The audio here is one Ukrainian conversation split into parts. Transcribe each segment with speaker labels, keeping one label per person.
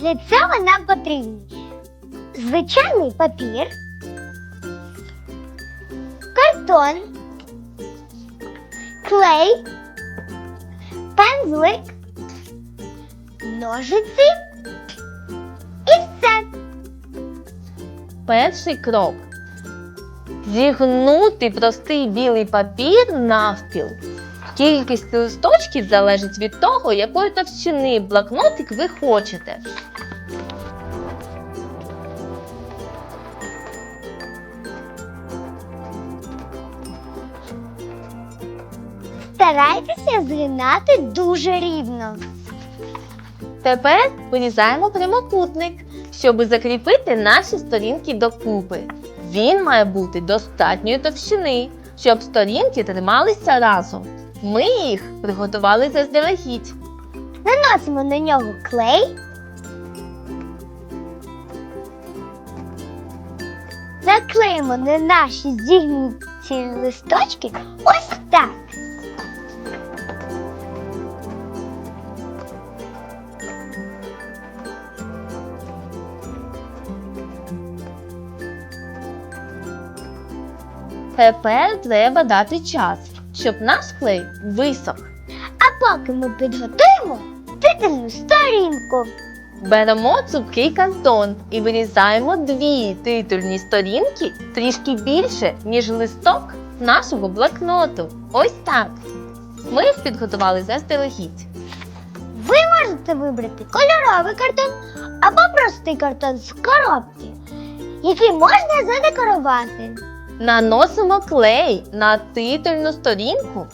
Speaker 1: Для цього нам потрібні звичайний папір, картон, клей, пензлик, ножиці і все.
Speaker 2: Перший крок. Зігнути простий білий папір навпіл. Кількість листочків залежить від того, якої товщини блокнотик ви хочете.
Speaker 1: Старайтеся згинати дуже рівно.
Speaker 2: Тепер вирізаємо прямокутник, щоб закріпити наші сторінки докупи. Він має бути достатньої товщини, щоб сторінки трималися разом. Ми їх приготували заздалегідь.
Speaker 1: Наносимо на нього клей. Наклеїмо на наші зігнуті листочки ось так.
Speaker 2: Тепер треба дати час, щоб наш клей висох.
Speaker 1: А поки ми підготуємо титульну сторінку.
Speaker 2: Беремо цупкий картон і вирізаємо дві титульні сторінки трішки більше, ніж листок нашого блокноту. Ось так. Ми їх підготували заздалегідь.
Speaker 1: Ви можете вибрати кольоровий картон або простий картон з коробки, який можна задекорувати.
Speaker 2: Наносимо клей на титульну сторінку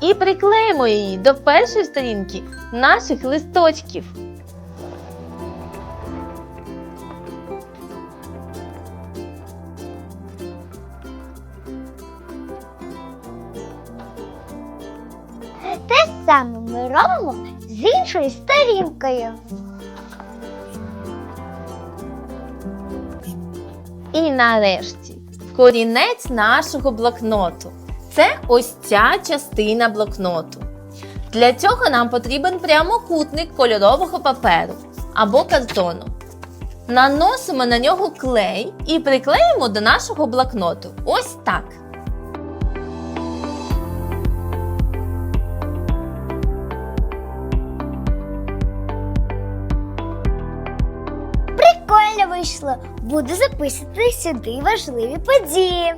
Speaker 2: і приклеїмо її до першої сторінки наших листочків.
Speaker 1: Те саме ми робимо з іншою сторінкою.
Speaker 2: І нарешті корінець нашого блокноту. Це ось ця частина блокноту. Для цього нам потрібен прямокутник кольорового паперу або картону. Наносимо на нього клей і приклеїмо до нашого блокноту. Ось так.
Speaker 1: Прикольно вийшло. Буду записувати сюди важливі події.